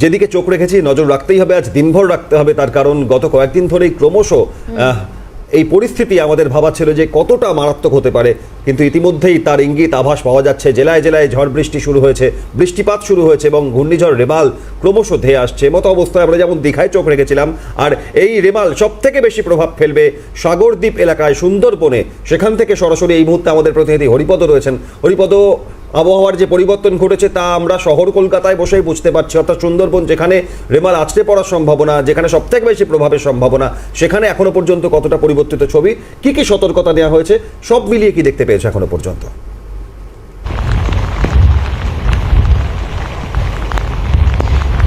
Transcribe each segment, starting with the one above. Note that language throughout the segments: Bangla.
যেদিকে চোখ রেখেছি, নজর রাখতেই হবে, আজ দিনভর রাখতে হবে। তার কারণ, গত কয়েকদিন ধরেই ক্রমশ এই পরিস্থিতি আমাদের ভাবা ছিল যে কতটা মারাত্মক হতে পারে। কিন্তু ইতিমধ্যেই তার ইঙ্গিত আভাস পাওয়া যাচ্ছে। জেলায় জেলায় ঝড় বৃষ্টি শুরু হয়েছে, বৃষ্টিপাত শুরু হয়েছে এবং ঘূর্ণিঝড় রেমাল ক্রমশ ধেয়ে আসছে। মতো অবস্থায় আমরা যেমন দীঘায় চোখ রেখেছিলাম, আর এই রেমাল সব থেকে বেশি প্রভাব ফেলবে সাগরদ্বীপ এলাকায়, সুন্দরবনে। সেখান থেকে সরাসরি এই মুহূর্তে আমাদের প্রতিনিধি হরিপদ রয়েছেন। হরিপদ আবহাওয়ার যে পরিবর্তন ঘটেছে তা আমরা শহর কলকাতায় বসেই বুঝতে পারছি। অর্থাৎ সুন্দরবন যেখানে রেমাল আছড়ে পড়ার সম্ভাবনা, যেখানে সবথেকে বেশি প্রভাবের সম্ভাবনা, সেখানে এখনও পর্যন্ত কতটা পরিবর্তিত ছবি, কি কি সতর্কতা নেওয়া হয়েছে, সব মিলিয়ে কি দেখতে পেয়েছে এখনও পর্যন্ত?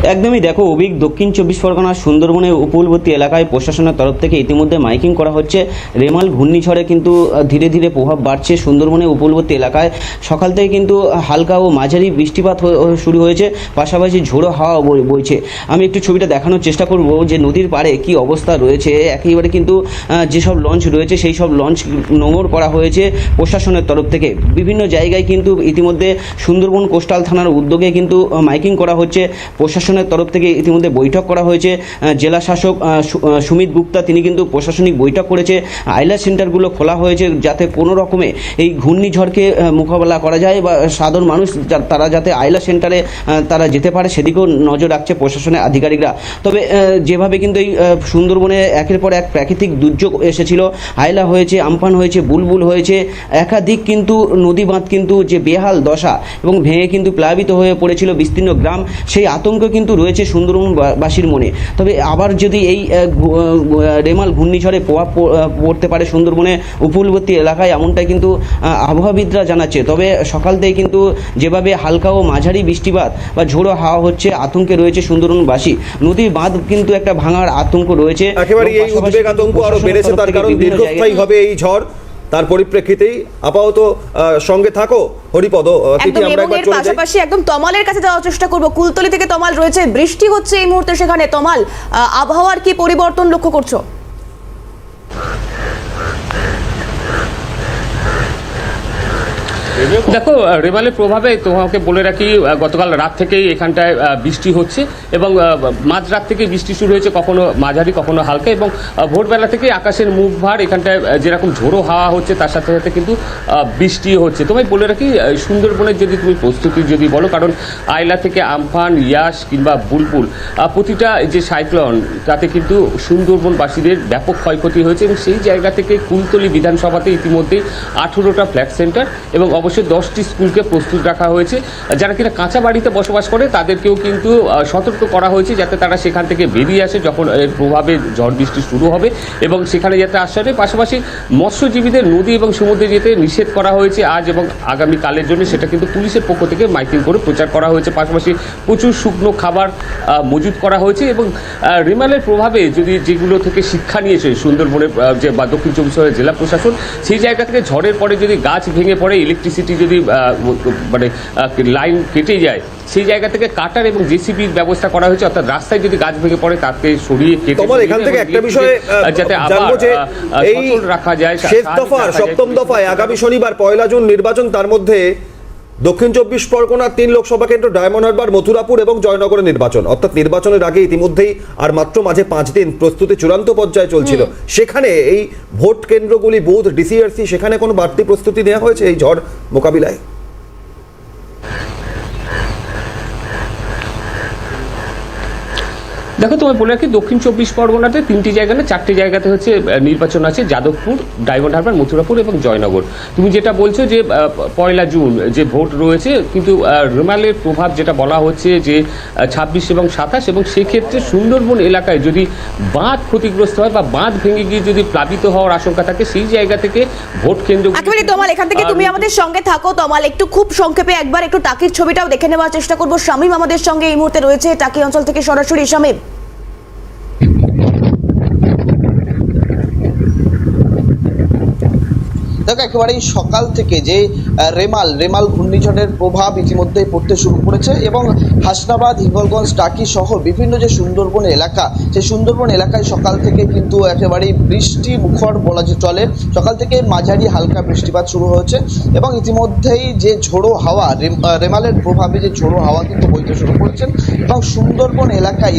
একদমই দেখো, অভিক দক্ষিণ চব্বিশ পরগনার সুন্দরবনের উপকূলবর্তী এলাকায় প্রশাসনের তরফ থেকে ইতিমধ্যে মাইকিং করা হচ্ছে। রেমাল ঘূর্ণিঝড়ে কিন্তু ধীরে ধীরে প্রভাব বাড়ছে সুন্দরবনের উপকূলবর্তী এলাকায়। সকাল থেকে কিন্তু হালকা ও মাঝারি বৃষ্টিপাত শুরু হয়েছে, পাশাপাশি ঝোড়ো হাওয়া বই- বইছে। আমি একটু ছবিটা দেখানোর চেষ্টা করব যে নদীর পাড়ে কি অবস্থা রয়েছে। একেবারে কিন্তু যেসব লঞ্চ রয়েছে সেই সব লঞ্চ নোঙর করা হয়েছে প্রশাসনের তরফ থেকে। বিভিন্ন জায়গায় কিন্তু ইতিমধ্যে সুন্দরবন কোস্টাল থানার উদ্যোগে কিন্তু মাইকিং করা হচ্ছে। প্রশাসনের তরফ থেকে ইতিমধ্যে বৈঠক করা হয়েছে। জেলা শাসক সুমিত গুপ্তা, তিনি কিন্তু প্রশাসনিক বৈঠক করেছে। আইলা সেন্টারগুলো খোলা হয়েছে যাতে কোনো রকমে এই ঘূর্ণিঝড়কে মোকাবেলা করা যায় বা সাধারণ মানুষ তারা যাতে আইলা সেন্টারে তারা যেতে পারে সেদিকেও নজর রাখছে প্রশাসনের আধিকারিকরা। তবে যেভাবে কিন্তু এই সুন্দরবনে একের পর এক প্রাকৃতিক দুর্যোগ এসেছিল আইলা হয়েছে, আমফান হয়েছে, বুলবুল হয়েছে, একাধিক কিন্তু নদী বাঁধ কিন্তু যে বেহাল দশা এবং ভেঙে কিন্তু প্লাবিত হয়ে পড়েছিল বিস্তীর্ণ গ্রাম, সেই আতঙ্ক কিন্তু রয়েছে সুন্দরবনবাসীর মনে। তবে আবার যদি এই রেমাল ঘূর্ণিঝড়ে প্রভাব পড়তে পারে সুন্দরবনে উপকূলবর্তী এলাকায় এমনটাই কিন্তু আবহাওয়াবিদরা জানাচ্ছে। তবে সকাল থেকে কিন্তু যেভাবে হালকা ও মাঝারি বৃষ্টিপাত বা ঝোড়ো হাওয়া হচ্ছে আতঙ্কে রয়েছে সুন্দরবনবাসী। নদীর বাঁধ কিন্তু একটা ভাঙার আতঙ্ক রয়েছে। একেবারে এই উদ্বেগ আতঙ্ক আরও বেড়েছে তার কারণ দীর্ঘস্থায়ী হবে এই ঝড়। তার পরিপ্রেক্ষিতেই আপাতত সঙ্গে থাকো। হরিপদ আহ, একদম আমরা এবং এর পাশাপাশি একদম তমালের কাছে যাওয়ার চেষ্টা করব। কুলতলি থেকে তমাল রয়েছে বৃষ্টি হচ্ছে এই মুহূর্তে সেখানে। তমাল আহ, আবহাওয়ার কি পরিবর্তন লক্ষ্য করছ? দেখো রেমালের প্রভাবে তোমাকে বলে রাখি গতকাল রাত থেকেই এখানটায় বৃষ্টি হচ্ছে এবং মাঝরাত থেকে বৃষ্টি শুরু হয়েছে, কখনো মাঝারি, কখনো হালকা এবং ভোরবেলা থেকে আকাশের মুখ ভার এখানটায় যেরকম ঝোড়ো হাওয়া হচ্ছে, তার সাথে সাথে কিন্তু বৃষ্টি হচ্ছে। তোমায় বলে রাখি সুন্দরবনের যদি তুমি প্রস্তুতি যদি বলো, কারণ আয়লা থেকে আমফান ইয়াস কিংবা বুলবুল প্রতিটা যে সাইক্লন, তাতে কিন্তু সুন্দরবনবাসীদের ব্যাপক ক্ষয়ক্ষতি হয়েছে এবং সেই জায়গা থেকে কুলতলি বিধানসভাতে ইতিমধ্যেই আঠেরোটা ফ্ল্যাট সেন্টার এবং অবশ্যই দশটি স্কুলকে প্রস্তুত রাখা হয়েছে যারা কিনা কাঁচা বাড়িতে বসবাস করে, তাদেরকেও কিন্তু সতর্ক করা হয়েছে যাতে তারা সেখান থেকে বেরিয়ে আসে যখন, এর প্রভাবে ঝড় বৃষ্টি শুরু হবে এবং সেখানে যাতে আশ্রয় নেয়। পাশাপাশি মৎস্যজীবীদের নদী এবং সমুদ্রে যেতে নিষেধ করা হয়েছে আজ এবং আগামী কালের জন্য সেটা কিন্তু পুলিশের পক্ষ থেকে মাইকিং করে প্রচার করা হয়েছে পাশাপাশি প্রচুর শুকনো খাবার মজুত করা হয়েছে এবং রিমালের প্রভাবে যদি যেগুলো থেকে শিক্ষা নিয়েছে সুন্দরবনের যে বা দক্ষিণ চব্বিশ জেলা প্রশাসন, সেই জায়গা থেকে ঝড়ের পরে যদি গাছ ভেঙে পড়ে ইলেকট্রিসিটি যদি মানে লাইন কেটে যায় সেই জায়গা থেকে কাটার এবং জেসিবির ব্যবস্থা করা হয়েছে অর্থাৎ রাস্তায় যদি গাছ ভেঙে পড়ে তাকে সরিয়ে কেটে তোমার এখান থেকে একটা বিষয় যাতে আবার রাখা যায় শেষ দফার সপ্তম দফায় আগামী শনিবার পয়লা জুন নির্বাচন তার মধ্যে দক্ষিণ চব্বিশ পরগনার তিন লোকসভা কেন্দ্র ডায়মন্ড হারবার মথুরাপুর এবং জয়নগরের নির্বাচন। অর্থাৎ নির্বাচনের আগে ইতিমধ্যেই আর মাত্র মাঝে পাঁচ দিন প্রস্তুতি চূড়ান্ত পর্যায়ে চলছিল। সেখানে এই ভোট কেন্দ্রগুলি বুথ ডিসিআরসি সেখানে কোনো বাড়তি প্রস্তুতি নেওয়া হয়েছে এই ঝড় মোকাবিলায়? দেখো তোমায় বলে রাখি দক্ষিণ চব্বিশ পরগনাতে তিনটি জায়গা না চারটি জায়গাতে হচ্ছে নির্বাচন আছে যাদবপুর ডায়মন্ড হারবার মথুরাপুর এবং জয়নগর। তুমি যেটা বলছো যে পয়লা জুন যে ভোট রয়েছে কিন্তু রেমালের প্রভাব যেটা বলা হচ্ছে যে ছাব্বিশ এবং সাতাশ এবং সেক্ষেত্রে সুন্দরবন এলাকায় যদি বাঁধ ক্ষতিগ্রস্ত হয় বা বাঁধ ভেঙে গিয়ে যদি প্লাবিত হওয়ার আশঙ্কা থাকে সেই জায়গা থেকে ভোট কেন্দ্র একেবারে তমাল এখান থেকে তুমি আমাদের সঙ্গে থাকো। তমাল একটু খুব সংক্ষেপে একবার একটু টাকির ছবিটাও দেখে নেওয়ার চেষ্টা করব। শামীম আমাদের সঙ্গে এই মুহূর্তে রয়েছে টাকি অঞ্চল থেকে সরাসরি। শামীম? দেখো, একেবারেই সকাল থেকে যে রেমাল রেমাল ঘূর্ণিঝড়ের প্রভাব ইতিমধ্যেই পড়তে শুরু করেছে এবং হাসনাবাদ, হিঙ্গলগঞ্জ, টাকি সহ বিভিন্ন যে সুন্দরবন এলাকা, সেই সুন্দরবন এলাকায় সকাল থেকে কিন্তু একেবারেই বৃষ্টি মুখর বলা যে চলে। সকাল থেকে মাঝারি হালকা বৃষ্টিপাত শুরু হয়েছে এবং ইতিমধ্যেই যে ঝোড়ো হাওয়া, রেম- রেমালের প্রভাবে যে ঝোড়ো হাওয়া কিন্তু বইতে শুরু করেছেন। এবং সুন্দরবন এলাকায়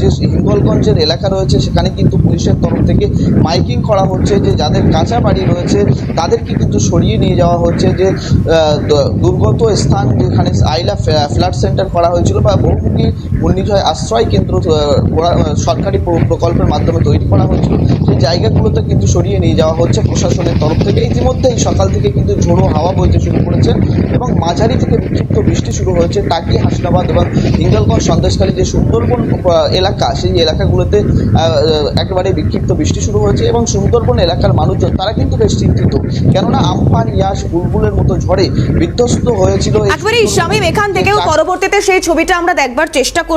যে হিঙ্গলগঞ্জের এলাকা রয়েছে, সেখানে কিন্তু পুলিশের তরফ থেকে মাইকিং করা হচ্ছে যে যাদের কাঁচা বাড়ি রয়েছে, তাদেরকে কিন্তু সরিয়ে নিয়ে যাওয়া হচ্ছে যে দুর্গত স্থান যেখানে আইলা ফ্ল্যাট সেন্টার করা হয়েছিল বা বহুমুখী ঘূর্ণিঝড় আশ্রয় কেন্দ্র সরকারি প্রকল্পের মাধ্যমে তৈরি করা হয়েছিল, সেই জায়গাগুলোতে কিন্তু সরিয়ে নিয়ে যাওয়া হচ্ছে প্রশাসনের তরফ থেকে। ইতিমধ্যেই সকাল থেকে কিন্তু ঝোড়ো হাওয়া বইতে শুরু করেছে এবং মাঝারি থেকে বিক্ষিপ্ত বৃষ্টি শুরু হয়েছে, টাকি, হাসনাবাদ এবং হিঙ্গলগঞ্জ সন্দেশখালী যে সুন্দরবন এলাকা সেই এলাকাগুলোতে একেবারে বিক্ষিপ্ত বৃষ্টি শুরু হয়েছে এবং সুন্দরবন এলাকার মানুষজন তারা কিন্তু বেশ চিন্তিত। কেননা আমফান ইয়াস বুলবুলের মতো ঝড়ে বিধ্বস্ত হয়েছিল একবারে শামীম এখান থেকেও পরবর্তীতে সেই ছবিটা আমরা দেখবার চেষ্টা করব।